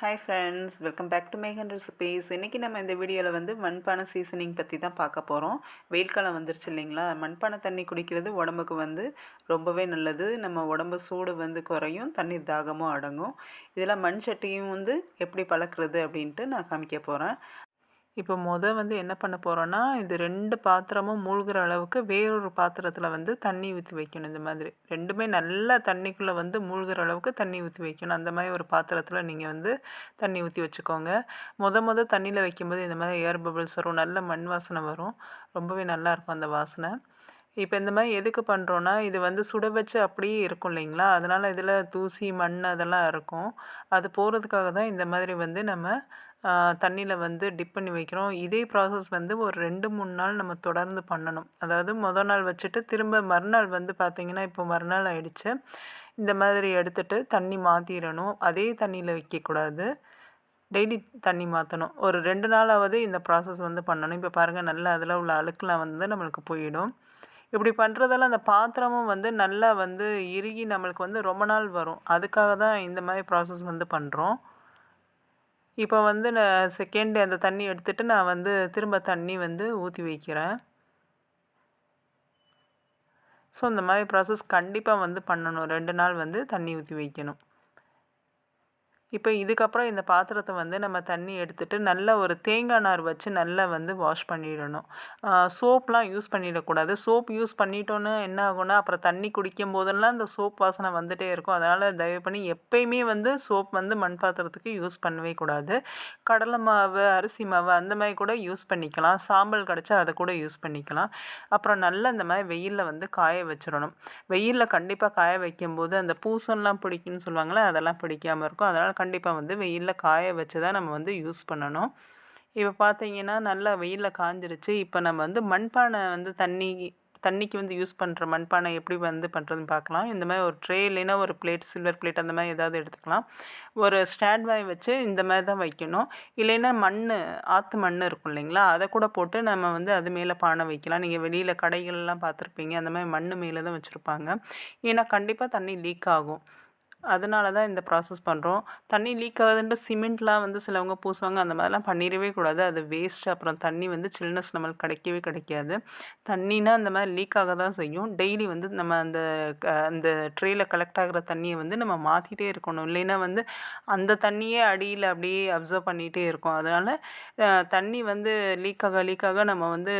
Hi friends welcome back to Megan recipes இன்றைக்கி நம்ம இந்த வீடியோவில் வந்து மண்பானை சீசனிங் பற்றி தான் பார்க்க போகிறோம் வெயில் காலம் வந்துருச்சு இல்லைங்களா? மண்பானை தண்ணி குடிக்கிறது உடம்புக்கு வந்து ரொம்பவே நல்லது. நம்ம உடம்பு சூடு வந்து குறையும் தண்ணீர் தாகமும் அடங்கும். இதில் மண் சட்டியும் வந்து எப்படி பழக்கிறது அப்படின்ட்டு நான் காமிக்க போகிறேன் இப்போ மொதல் வந்து என்ன பண்ண போகிறோன்னா இது ரெண்டு பாத்திரமும் மூழ்கிற அளவுக்கு வேறொரு பாத்திரத்தில் வந்து தண்ணி ஊற்றி வைக்கணும். இந்த மாதிரி ரெண்டுமே நல்லா தண்ணிக்குள்ளே வந்து மூழ்கிற அளவுக்கு தண்ணி ஊற்றி வைக்கணும். அந்த மாதிரி ஒரு பாத்திரத்தில் நீங்கள் வந்து தண்ணி ஊற்றி வச்சுக்கோங்க. மொத மொதல் தண்ணியில் வைக்கும்போது இந்த மாதிரி ஏர் பபிள்ஸ் வரும். நல்ல மண் வாசனை வரும். ரொம்பவே நல்லாயிருக்கும் அந்த வாசனை. இப்போ இந்த மாதிரி எதுக்கு பண்ணுறோன்னா இது வந்து சுட வச்சு அப்படியே இருக்கும் இல்லைங்களா? அதனால் இதில் தூசி மண் அதெல்லாம் இருக்கும் அது போகிறதுக்காக தான் இந்த மாதிரி வந்து நம்ம தண்ணியில் வந்து டிப் பண்ணி வைக்கிறோம். இதே ப்ராசஸ் வந்து ஒரு ரெண்டு மூணு நாள் நம்ம தொடர்ந்து பண்ணணும். அதாவது மொதல் நாள் வச்சுட்டு திரும்ப மறுநாள் வந்து பார்த்திங்கன்னா இப்போ மறுநாள் ஆயிடுச்சு. இந்த மாதிரி எடுத்துகிட்டு தண்ணி மாற்றிடணும் அதே தண்ணியில் வைக்கக்கூடாது. டெய்லி தண்ணி மாற்றணும் ஒரு ரெண்டு நாளாவது இந்த ப்ராசஸ் வந்து பண்ணணும். இப்போ பாருங்கள் நல்லா அதில் உள்ள அழுக்கெலாம் வந்து நம்மளுக்கு போயிடும். இப்படி பண்ணுறதால அந்த பாத்திரமும் வந்து நல்லா வந்து இறுகி நம்மளுக்கு வந்து ரொம்ப நாள் வரும். அதுக்காக தான் இந்த மாதிரி ப்ராசஸ் வந்து பண்ணுறோம் இப்போ வந்து நான் செகண்ட் அந்த தண்ணி எடுத்துகிட்டு நான் வந்து திரும்ப தண்ணி வந்து ஊற்றி வைக்கிறேன். ஸோ இந்த மாதிரி ப்ராசஸ் கண்டிப்பாக வந்து பண்ணணும். ரெண்டு நாள் வந்து தண்ணி ஊற்றி வைக்கணும். இப்போ இதுக்கப்புறம் இந்த பாத்திரத்தை வந்து நம்ம தண்ணி எடுத்துகிட்டு நல்ல ஒரு தேங்காய் நார் வச்சு நல்லா வந்து வாஷ் பண்ணிடணும். சோப்லாம் யூஸ் பண்ணிடக்கூடாது. சோப் யூஸ் பண்ணிட்டோன்னு என்ன ஆகும்னா அப்புறம் தண்ணி குடிக்கும் போதெல்லாம் இந்த சோப் வாசனை வந்துகிட்டே இருக்கும். அதனால் தயவு பண்ணி எப்பயுமே வந்து சோப் வந்து மண் பாத்திரத்துக்கு யூஸ் பண்ணவே கூடாது. கடலை மாவு அரிசி மாவு அந்த மாதிரி கூட யூஸ் பண்ணிக்கலாம். சாம்பல் கிடச்சா அதை கூட யூஸ் பண்ணிக்கலாம். அப்புறம் நல்லா இந்த மாதிரி வெயிலில் வந்து காய வச்சிடணும். வெயிலில் கண்டிப்பாக காய வைக்கும்போது அந்த பூசம்லாம் பிடிக்குன்னு சொல்லுவாங்களே அதெல்லாம் பிடிக்காமல் இருக்கும். அதனால் கண்டிப்பாக வந்து வெயிலில் காய வச்சு தான் நம்ம வந்து யூஸ் பண்ணணும். இப்போ பார்த்தீங்கன்னா நல்லா வெயிலில் காஞ்சிருச்சு. இப்போ நம்ம வந்து மண்பானை வந்து தண்ணி தண்ணிக்கு வந்து யூஸ் பண்ணுற மண்பானை எப்படி வந்து பண்ணுறதுன்னு பார்க்கலாம் இந்த மாதிரி ஒரு ட்ரே இல்லைன்னா ஒரு பிளேட் சில்வர் பிளேட் அந்த மாதிரி ஏதாவது எடுத்துக்கலாம். ஒரு ஸ்டாண்ட் மாதிரி வச்சு இந்த மாதிரி தான் வைக்கணும். இல்லைன்னா மண் ஆற்று மண் இருக்கும் இல்லைங்களா? அதை கூட போட்டு நம்ம வந்து அது மேலே பானை வைக்கலாம். நீங்கள் வெளியில் கடைகள்லாம் பார்த்துருப்பீங்க. அந்த மாதிரி மண் மேலே தான் வச்சுருப்பாங்க. ஏன்னா கண்டிப்பாக தண்ணி லீக் ஆகும். அதனால தான் இந்த ப்ராசஸ் பண்ணுறோம் தண்ணி லீக் ஆகுதுன்ட்டு சிமெண்ட்லாம் வந்து சிலவங்க பூசுவாங்க. அந்த மாதிரிலாம் பண்ணிடவே கூடாது. அது வேஸ்ட்டு அப்புறம் தண்ணி வந்து சில்னஸ் நம்மளுக்கு கிடைக்கவே கிடைக்காது. தண்ணினா அந்த மாதிரி லீக் ஆக தான் செய்யும். டெய்லி வந்து நம்ம அந்த அந்த ட்ரேயில் கலெக்ட் ஆகிற தண்ணியை வந்து நம்ம மாற்றிட்டே இருக்கணும். இல்லைன்னா வந்து அந்த தண்ணியே அடியில் அப்படியே அப்சர்வ் பண்ணிகிட்டே இருக்கும். அதனால் தண்ணி வந்து லீக் ஆக லீக் ஆக நம்ம வந்து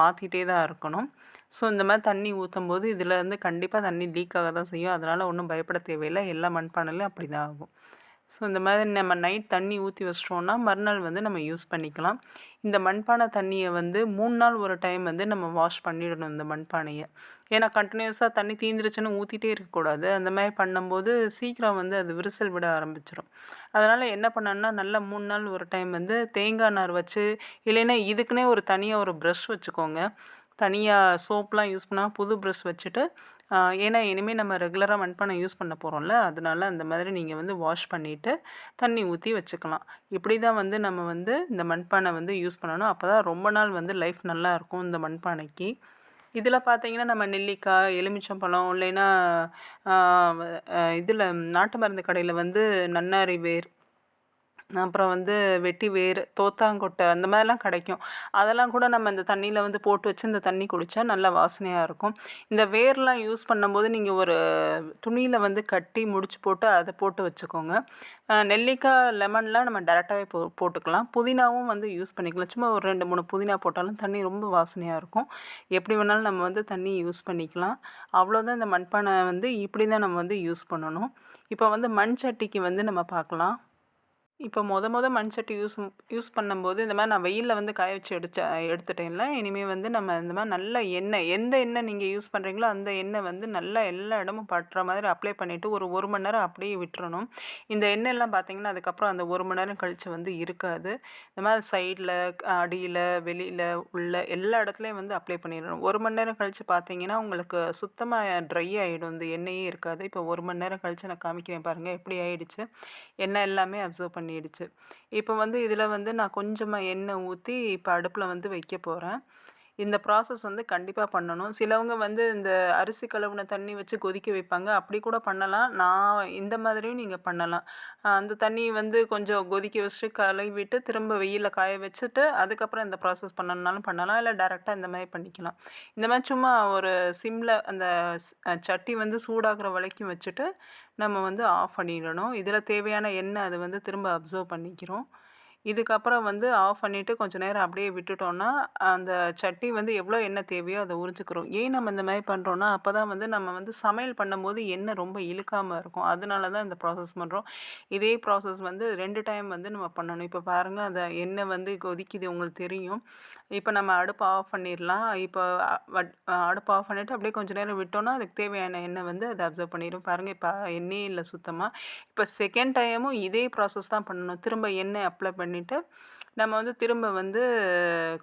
மாற்றிட்டே தான் இருக்கணும். ஸோ இந்த மாதிரி தண்ணி ஊற்றும் போது இதில் வந்து கண்டிப்பாக தண்ணி லீக் ஆக தான் செய்யும். அதனால் ஒன்றும் பயப்பட தேவையில்லை. எல்லா மண்பானையிலும் அப்படி தான் ஆகும். ஸோ இந்த மாதிரி நம்ம நைட் தண்ணி ஊற்றி வச்சிட்டோம்னா மறுநாள் வந்து நம்ம யூஸ் பண்ணிக்கலாம். இந்த மண்பானை தண்ணியை வந்து மூணு நாள் ஒரு டைம் வந்து நம்ம வாஷ் பண்ணிடணும் இந்த மண்பானையை. ஏன்னா கண்டினியூஸாக தண்ணி தீந்துருச்சுன்னு ஊற்றிட்டே இருக்கக்கூடாது. அந்த மாதிரி பண்ணும்போது சீக்கிரம் வந்து அது விரிசல் விட ஆரம்பிச்சிடும் அதனால் என்ன பண்ணணும்னா நல்லா மூணு நாள் ஒரு டைம் வந்து தேங்காய் நார் வச்சு இல்லைன்னா இதுக்குன்னே ஒரு தனியாக ஒரு ப்ரஷ் வச்சுக்கோங்க. தனியாக சோப்லாம் யூஸ் பண்ணால் புது ப்ரஷ் வச்சுட்டு ஏன்னா இனிமேல் நம்ம ரெகுலராக மண்பானை யூஸ் பண்ண போகிறோம்ல அதனால் அந்த மாதிரி நீங்கள் வந்து வாஷ் பண்ணிவிட்டு தண்ணி ஊற்றி வச்சுக்கலாம். இப்படி தான் வந்து நம்ம வந்து இந்த மண்பானை வந்து யூஸ் பண்ணணும். அப்போ தான் ரொம்ப நாள் வந்து லைஃப் நல்லாயிருக்கும் இந்த மண்பானைக்கு இதில் பார்த்தீங்கன்னா நம்ம நெல்லிக்காய் எலுமிச்சம்பழம் இல்லைன்னா இதில் நாட்டு மருந்து கடையில் வந்து நன்னாரி வேர் அப்புறம் வந்து வெட்டி வேர் தோத்தாங்கொட்டை அந்த மாதிரிலாம் கிடைக்கும். அதெல்லாம் கூட நம்ம இந்த தண்ணியில் வந்து போட்டு வச்சு இந்த தண்ணி குடித்தா நல்லா வாசனையாக இருக்கும். இந்த வேர்லாம் யூஸ் பண்ணும்போது நீங்கள் ஒரு துணியில் வந்து கட்டி முடிச்சு போட்டு அதை போட்டு வச்சுக்கோங்க. நெல்லிக்காய் லெமன்லாம் நம்ம டேரெக்டாகவே போ போட்டுக்கலாம். புதினாவும் வந்து யூஸ் பண்ணிக்கலாம். சும்மா ஒரு ரெண்டு மூணு புதினா போட்டாலும் தண்ணி ரொம்ப வாசனையாக இருக்கும். எப்படி வேணாலும் நம்ம வந்து தண்ணி யூஸ் பண்ணிக்கலாம். அவ்வளோதான் இந்த மண்பானை வந்து இப்படி தான் நம்ம வந்து யூஸ் பண்ணணும். இப்போ வந்து மண் சட்டிக்கு வந்து நம்ம பார்க்கலாம். இப்போ மொத மொத மண் சட்டி யூஸ் யூஸ் பண்ணும்போது இந்த மாதிரி நான் வெயிலில் வந்து காய வச்சு எடுத்த எடுத்துட்டேன்ல. இனிமேல் வந்து நம்ம இந்த மாதிரி நல்ல எண்ணெய் எந்த எண்ணெய் நீங்கள் யூஸ் பண்ணுறீங்களோ அந்த எண்ணெய் வந்து நல்லா எல்லா இடமும் பட்டுற மாதிரி அப்ளை பண்ணிவிட்டு ஒரு ஒரு மணி நேரம் அப்படியே விட்டுறணும். இந்த எண்ணெய்லாம் பார்த்தீங்கன்னா அதுக்கப்புறம் அந்த ஒரு மணி நேரம் கழித்து வந்து இருக்காது. இந்த மாதிரி சைடில் அடியில் வெளியில் உள்ள எல்லா இடத்துலையும் வந்து அப்ளை பண்ணிடணும். ஒரு மணி நேரம் கழித்து பார்த்தீங்கன்னா உங்களுக்கு சுத்தமாக ட்ரை ஆகிடும் இந்த எண்ணெயே இருக்காது. இப்போ ஒரு மணி நேரம் கழித்து நான் காமிக்கிறேன் பாருங்கள் எப்படி ஆகிடுச்சு எண்ணெய் எல்லாமே அப்சர்வ் பண்ணி பண்ணிடுச்சு. இப்போ வந்து இதில் வந்து நான் கொஞ்சமாக எண்ணெய் ஊற்றி இப்போ அடுப்பில் வந்து வைக்க போகிறேன் இந்த ப்ராசஸ் வந்து கண்டிப்பாக பண்ணணும். சிலவங்க வந்து இந்த அரிசி கழுவுன தண்ணி வச்சு கொதிக்க வைப்பாங்க. அப்படி கூட பண்ணலாம். நான் இந்த மாதிரியும் நீங்கள் பண்ணலாம். அந்த தண்ணி வந்து கொஞ்சம் கொதிக்க வச்சுட்டு கழுவிட்டு திரும்ப வெயிலில் காய வச்சுட்டு அதுக்கப்புறம் இந்த ப்ராசஸ் பண்ணணுனாலும் பண்ணலாம். இல்லை டேரெக்டாக இந்த மாதிரி பண்ணிக்கலாம். இந்த மாதிரி சும்மா ஒரு சிம்மில் அந்த சட்டி வந்து சூடாகிற வரைக்கும் வச்சுட்டு நம்ம வந்து ஆஃப் பண்ணிடணும். இதில் தேவையான எண்ணெய் அது வந்து திரும்ப அப்சர்வ் பண்ணிக்கிறோம். இதுக்கப்புறம் வந்து ஆஃப் பண்ணிவிட்டு கொஞ்சம் நேரம் அப்படியே விட்டுட்டோன்னா அந்த சட்னி வந்து எவ்வளோ எண்ணெய் தேவையோ அதை உறிஞ்சிக்கிறோம். ஏன் நம்ம இந்த மாதிரி பண்ணுறோன்னா அப்போ தான் வந்து நம்ம வந்து சமையல் பண்ணும்போது எண்ணெய் ரொம்ப இழுக்காமல் இருக்கும். அதனால தான் இந்த ப்ராசஸ் பண்ணுறோம் இதே ப்ராசஸ் வந்து ரெண்டு டைம் வந்து நம்ம பண்ணணும். இப்போ பாருங்கள் அந்த எண்ணெய் வந்து கொதிக்குது உங்களுக்கு தெரியும். இப்போ நம்ம அடுப்பை ஆஃப் பண்ணிடலாம். இப்போ அடுப்பை ஆஃப் பண்ணிவிட்டு அப்படியே கொஞ்சம் நேரம் விட்டோம்னா அதுக்கு தேவையான எண்ணெய் வந்து அதை அப்சர்வ் பண்ணிடும். பாருங்கள் இப்போ எண்ணெயே இல்லை சுத்தமாக இப்போ செகண்ட் டைமும் இதே ப்ராசஸ் தான் பண்ணணும். திரும்ப எண்ணெய் அப்ளை பண்ணி பண்ணிவிட்டு நம்ம வந்து திரும்ப வந்து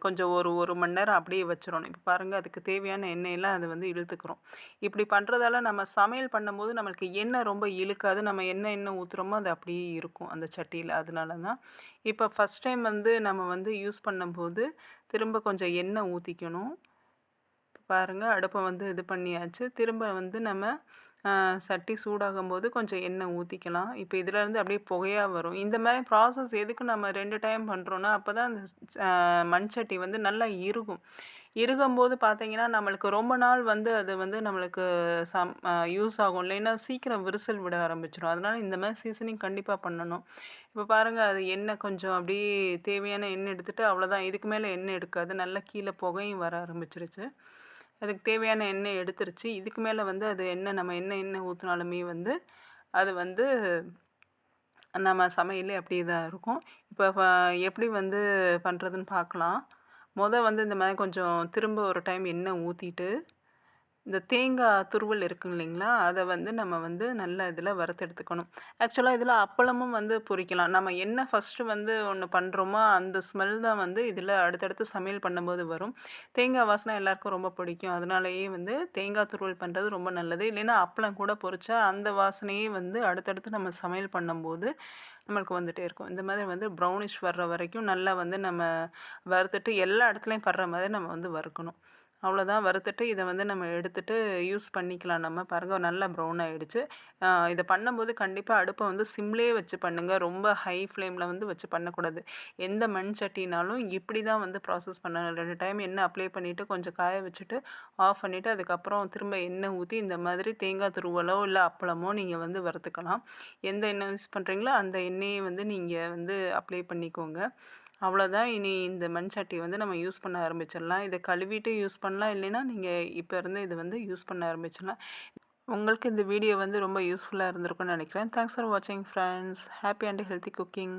கொஞ்சம் ஒரு ஒரு மணி நேரம் அப்படியே வச்சிடணும் இப்போ பாருங்கள் அதுக்கு தேவையான எண்ணெயெல்லாம் அது வந்து இழுத்துக்கிறோம். இப்படி பண்ணுறதால நம்ம சமையல் பண்ணும்போது நம்மளுக்கு எண்ணெய் ரொம்ப இழுக்காது. நம்ம என்ன எண்ணெய் ஊற்றுறோமோ அது அப்படியே இருக்கும் அந்த சட்டியில். அதனால தான் இப்போ ஃபஸ்ட் டைம் வந்து நம்ம வந்து யூஸ் பண்ணும்போது திரும்ப கொஞ்சம் எண்ணெய் ஊற்றிக்கணும் பாருங்கள் அடுப்பை வந்து இது பண்ணியாச்சு. திரும்ப வந்து நம்ம சட்டி சூடாகும்போது கொஞ்சம் எண்ணெய் ஊற்றிக்கலாம் இப்போ இதிலேருந்து அப்படியே புகையாக வரும். இந்த மாதிரி ப்ராசஸ் எதுக்கு நம்ம ரெண்டு டைம் பண்ணுறோன்னா அப்போ தான் அந்த மண் சட்டி வந்து நல்லா இறுகும். இறுகும்போது பார்த்தீங்கன்னா நம்மளுக்கு ரொம்ப நாள் வந்து அது வந்து நம்மளுக்கு சம் யூஸ் ஆகும். இல்லைன்னா சீக்கிரம் விரிசல் விட ஆரம்பிச்சிடும் அதனால் இந்த மாதிரி சீசனிங் கண்டிப்பாக பண்ணணும். இப்போ பாருங்கள் அது எண்ணெய் கொஞ்சம் அப்படியே தேவையான எண்ணெய் எடுத்துகிட்டு அவ்வளோதான் இதுக்கு மேலே எண்ணெய் எடுக்காது. நல்லா கீழே புகையும் வர ஆரம்பிச்சிருச்சு. அதுக்கு தேவையான எண்ணெய் எடுத்துருச்சு. இதுக்கு மேலே வந்து அது எண்ணெய் நம்ம என்ன எண்ணெய் ஊற்றினாலுமே வந்து அது வந்து நம்ம சமையலே அப்படியே தான் இருக்கும். இப்போ எப்படி வந்து பண்ணுறதுன்னு பார்க்கலாம் மொதல் வந்து இந்த மாதிரி கொஞ்சம் திரும்ப ஒரு டைம் எண்ணெய் ஊற்றிட்டு இந்த தேங்காய் துருவல் இருக்கும் இல்லைங்களா? அதை வந்து நம்ம வந்து நல்ல இதில் வறுத்தெடுத்துக்கணும் ஆக்சுவலாக இதில் அப்பளமும் வந்து பொரிக்கலாம் நம்ம என்ன ஃபஸ்ட்டு வந்து ஒன்று பண்ணுறோமோ அந்த ஸ்மெல் தான் வந்து இதில் அடுத்தடுத்து சமையல் பண்ணும்போது வரும். தேங்காய் வாசனை எல்லாருக்கும் ரொம்ப பிடிக்கும். அதனாலேயே வந்து தேங்காய் துருவல் பண்ணுறது ரொம்ப நல்லது. இல்லைன்னா அப்பளம் கூட பொரிச்சா அந்த வாசனையே வந்து அடுத்தடுத்து நம்ம சமையல் பண்ணும்போது நம்மளுக்கு வந்துகிட்டே இருக்கும். இந்த மாதிரி வந்து ப்ரௌனிஷ் வர்ற வரைக்கும் நல்லா வந்து நம்ம வறுத்துட்டு எல்லா இடத்துலையும் படுற மாதிரி நம்ம வந்து வறுக்கணும். அவ்வளோதான் வறுத்துட்டு இதை வந்து நம்ம எடுத்துகிட்டு யூஸ் பண்ணிக்கலாம். நம்ம பாருங்கள் நல்லா ப்ரௌன் ஆகிடுச்சு இதை பண்ணும்போது கண்டிப்பாக அடுப்பை வந்து சிம்லேயே வச்சு பண்ணுங்கள் ரொம்ப ஹை ஃப்ளேமில் வந்து வச்சு பண்ணக்கூடாது. எந்த மண் சட்டினாலும் இப்படி தான் வந்து ப்ராசஸ் பண்ணணும். ரெண்டு டைம் எண்ணெய் அப்ளை பண்ணிவிட்டு கொஞ்சம் காய வச்சுட்டு ஆஃப் பண்ணிவிட்டு அதுக்கப்புறம் திரும்ப எண்ணெய் ஊற்றி இந்த மாதிரி தேங்காய் துருவலோ இல்லை அப்பளமோ நீங்கள் வந்து வறுத்துக்கலாம். எந்த எண்ணெய் யூஸ் பண்ணுறீங்களோ அந்த எண்ணெயை வந்து நீங்கள் வந்து அப்ளை பண்ணிக்கோங்க. அவ்வளோதான் இனி இந்த மண் சட்டி வந்து நம்ம யூஸ் பண்ண ஆரம்பிச்சிடலாம். இதை கழுவிட்டு யூஸ் பண்ணலாம். இல்லைன்னா நீங்கள் இப்போ இருந்து இது வந்து யூஸ் பண்ண ஆரம்பிச்சிடலாம். உங்களுக்கு இந்த வீடியோ வந்து ரொம்ப யூஸ்ஃபுல்லாக இருந்திருக்கும்னு நினைக்கிறேன். தேங்க்ஸ் ஃபார் வாட்சிங் friends happy and healthy cooking